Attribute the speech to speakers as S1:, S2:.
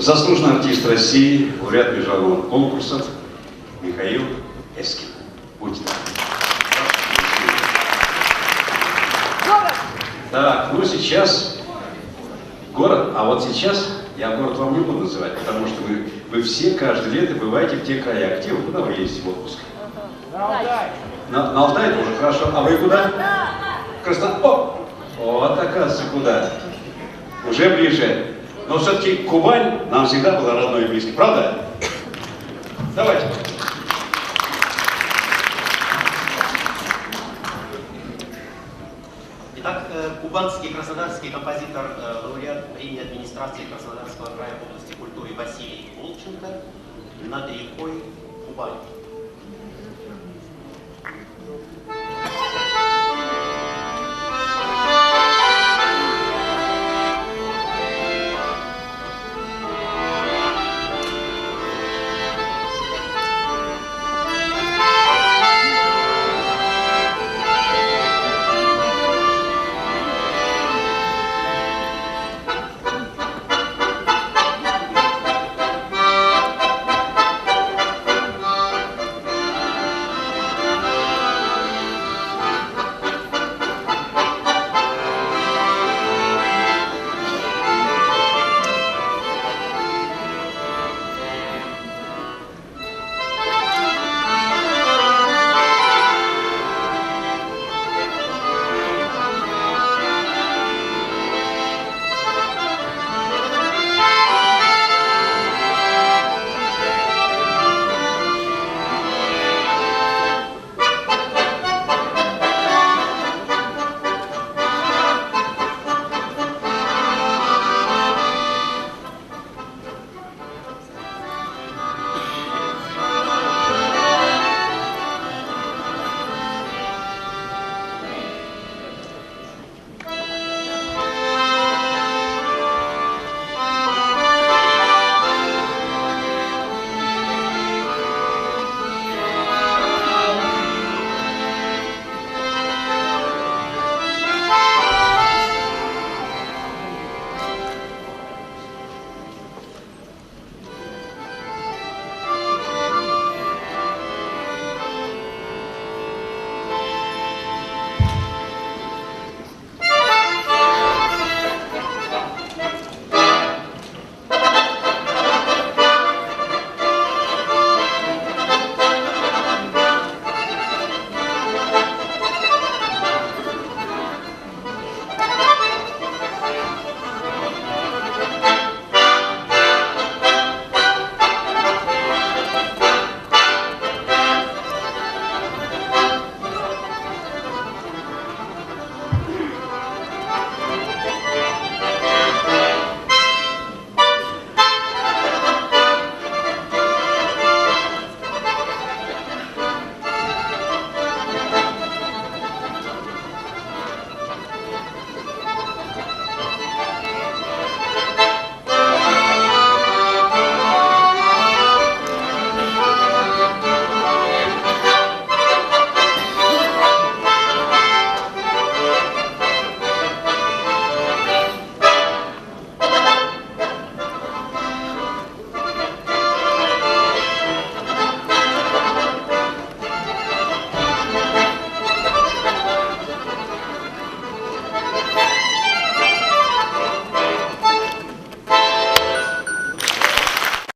S1: заслуженный артист России, лауреат международных конкурсов Михаил Эскин. Будьте добры. Так, ну сейчас город, а вот сейчас я город вам не буду называть, потому что вы, вы все каждое лето бываете в те края. Где вы? Куда вы ездите в отпуск? На, на Алтай тоже хорошо. А вы куда? Краснодар. О! Вот, оказывается, куда? Уже ближе. Но все-таки Кубань нам всегда была родной и близкой. Правда? Давайте.
S2: Итак, э, кубанский краснодарский композитор, э, лауреат премии администрации Краснодарского края в области культуры Василий Волченко над рекой Кубань.